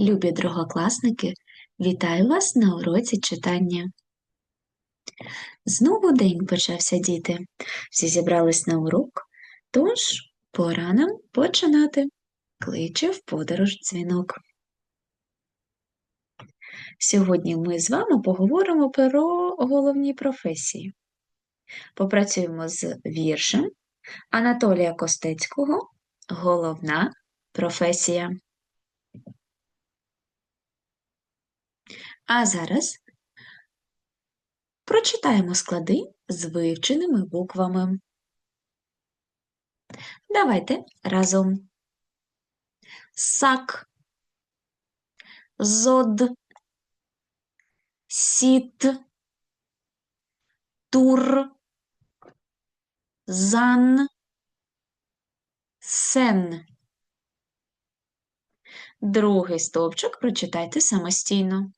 Любі другокласники, вітаю вас на уроці читання. Знову день почався, діти. Всі зібрались на урок, тож пора нам починати. Кличе в подорож дзвінок. Сьогодні ми з вами поговоримо про головні професії. Попрацюємо з віршем Анатолія Костецького Головна професія. А зараз прочитаємо склади з вивченими буквами. Давайте разом. Сак, зод, сіт, тур, зан, сен. Другий стовпчик прочитайте самостійно.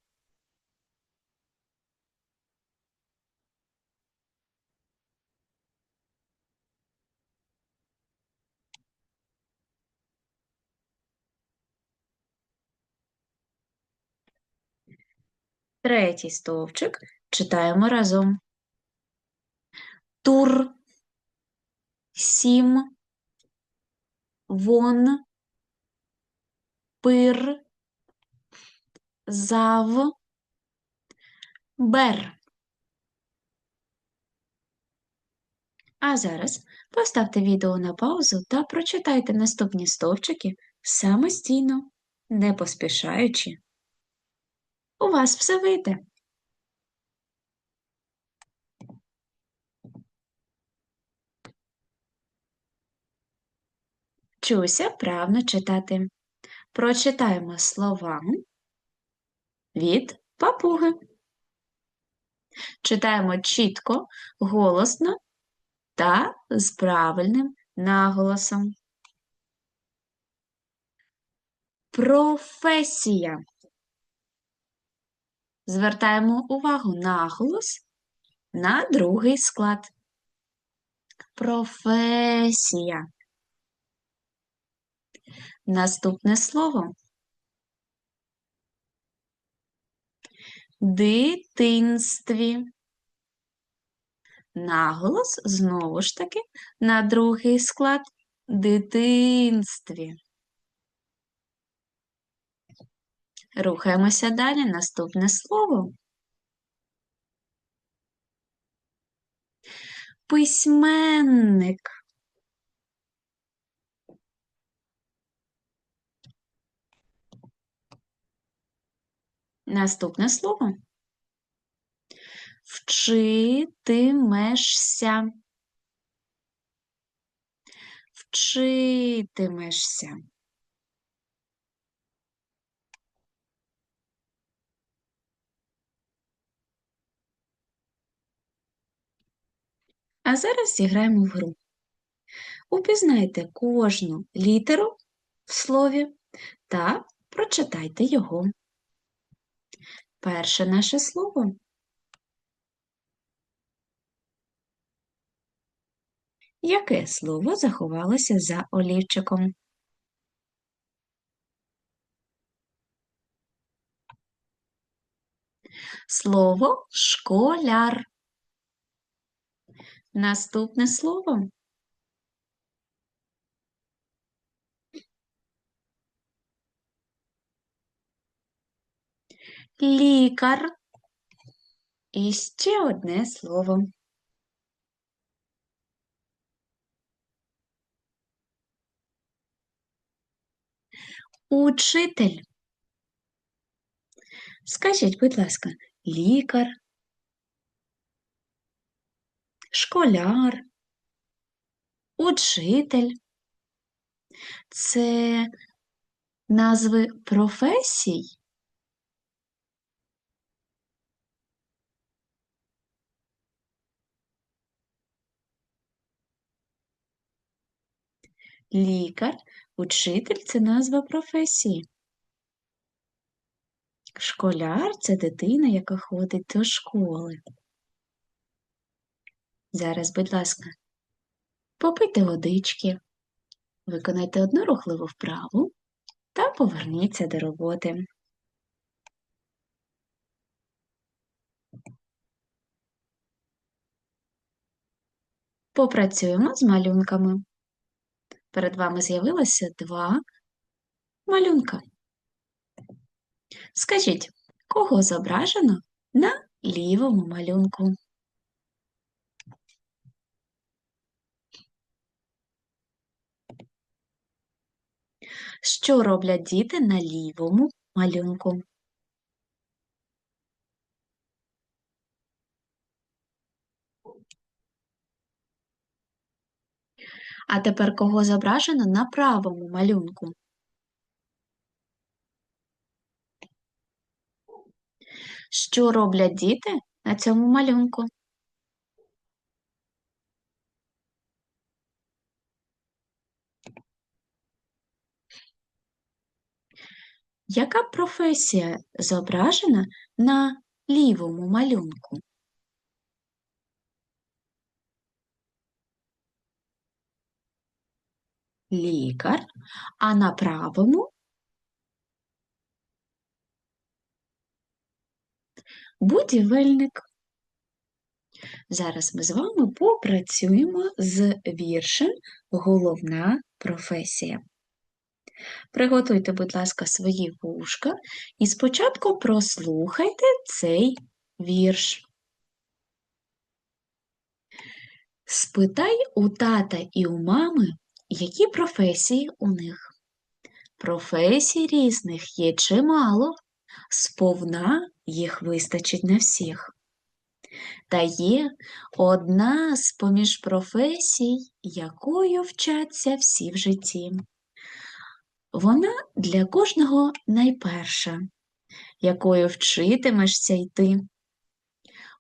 Третій стовпчик читаємо разом. Тур, сім, вон, пир, зав, бер. А зараз поставте відео на паузу та прочитайте наступні стовпчики самостійно, не поспішаючи. У вас все вийде. Вчуся правно читати. Прочитаємо слова від папуги. Читаємо чітко, голосно та з правильним наголосом. Професія. Звертаємо увагу наголос на другий склад. Професія. Наступне слово. Дитинстві. Наголос знову ж таки на другий склад дитинстві. Рухаємося далі. Наступне слово. Письменник. Наступне слово. Вчитимешся. Вчитимешся. А зараз зіграємо в гру. Упізнайте кожну літеру в слові та прочитайте його. Перше наше слово. Яке слово заховалося за олівчиком? Слово школяр. Наступне слово. Лікар. І ще одне слово. Учитель. Скажіть, будь ласка, лікар, школяр, учитель це назви професій? Лікар, учитель це назва професії. Школяр це дитина, яка ходить до школи. Зараз, будь ласка, попийте водички, виконайте одну рухливу вправу та поверніться до роботи. Попрацюємо з малюнками. Перед вами з'явилося два малюнка. Скажіть, кого зображено на лівому малюнку? Що роблять діти на лівому малюнку? А тепер кого зображено на правому малюнку? Що роблять діти на цьому малюнку? Яка професія зображена на лівому малюнку? Лікар, а на правому будівельник. Зараз ми з вами попрацюємо з віршем Головна професія. Приготуйте, будь ласка, свої вушка і спочатку прослухайте цей вірш. Спитай у тата і у мами, які професії у них. Професій різних є чимало, сповна їх вистачить на всіх. Та є одна з поміж професій, якою вчаться всі в житті. Вона для кожного найперша, якою вчитимешся йти.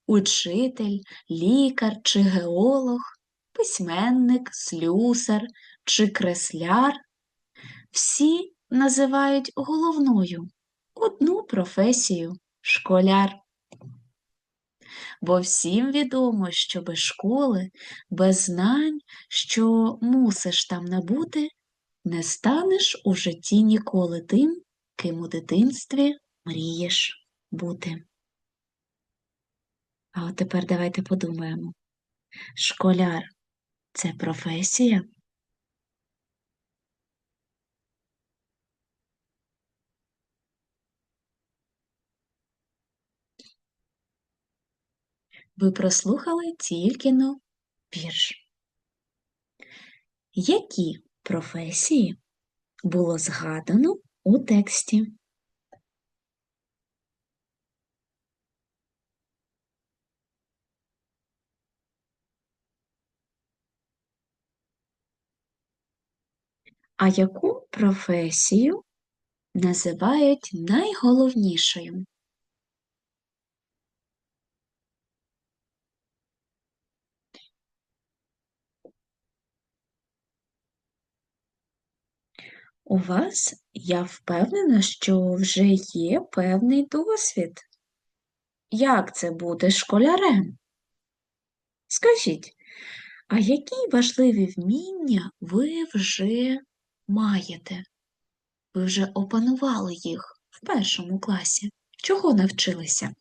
Учитель, лікар чи геолог, письменник, слюсар чи кресляр всі називають головною одну професію школяр. Бо всім відомо, що без школи, без знань, що мусиш там набути, не станеш у житті ніколи тим, ким у дитинстві мрієш бути. А от тепер давайте подумаємо: школяр це професія? Ви прослухали тільки но вірш. Які професії було згадано у тексті? А яку професію називають найголовнішою? У вас, я впевнена, що вже є певний досвід. Як це бути школярем? Скажіть, а які важливі вміння ви вже маєте? Ви вже опанували їх в першому класі? Чого навчилися?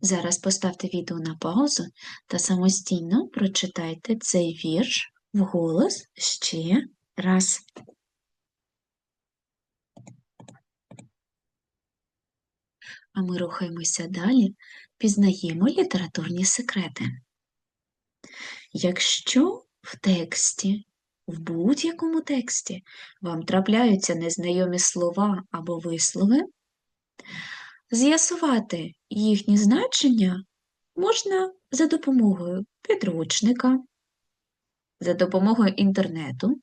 Зараз поставте відео на паузу та самостійно прочитайте цей вірш вголос ще раз. А ми рухаємося далі, пізнаємо літературні секрети. Якщо в тексті, в будь-якому тексті вам трапляються незнайомі слова або вислови, З'ясувати їхні значення можна за допомогою підручника, за допомогою інтернету,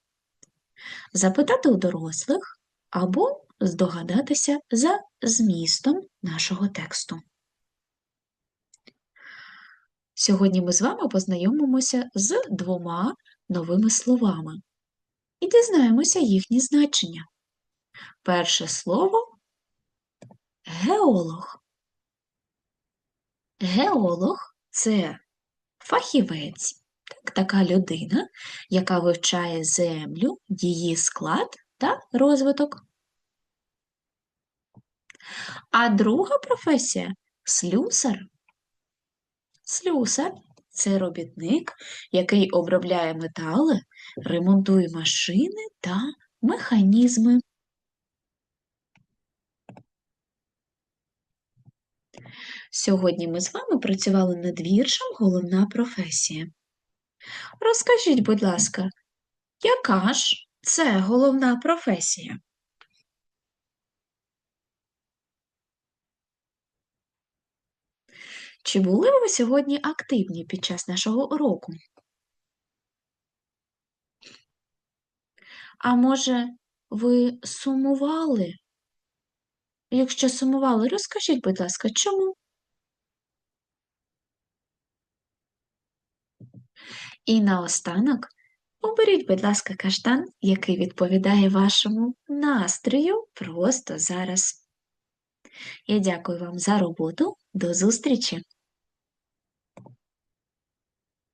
запитати у дорослих або здогадатися за змістом нашого тексту. Сьогодні ми з вами познайомимося з двома новими словами і дізнаємося їхні значення. Перше слово геолог. Геолог це фахівець, так, така людина, яка вивчає землю, її склад та розвиток. А друга професія слюсар. Слюсар це робітник, який обробляє метали, ремонтує машини та механізми. Сьогодні ми з вами працювали над віршем Головна професія. Розкажіть, будь ласка, яка ж це головна професія? Чи були ви сьогодні активні під час нашого уроку? А може, ви сумували? Якщо сумували, розкажіть, будь ласка, чому? І наостанок оберіть, будь ласка, каштан, який відповідає вашому настрою просто зараз. Я дякую вам за роботу. До зустрічі!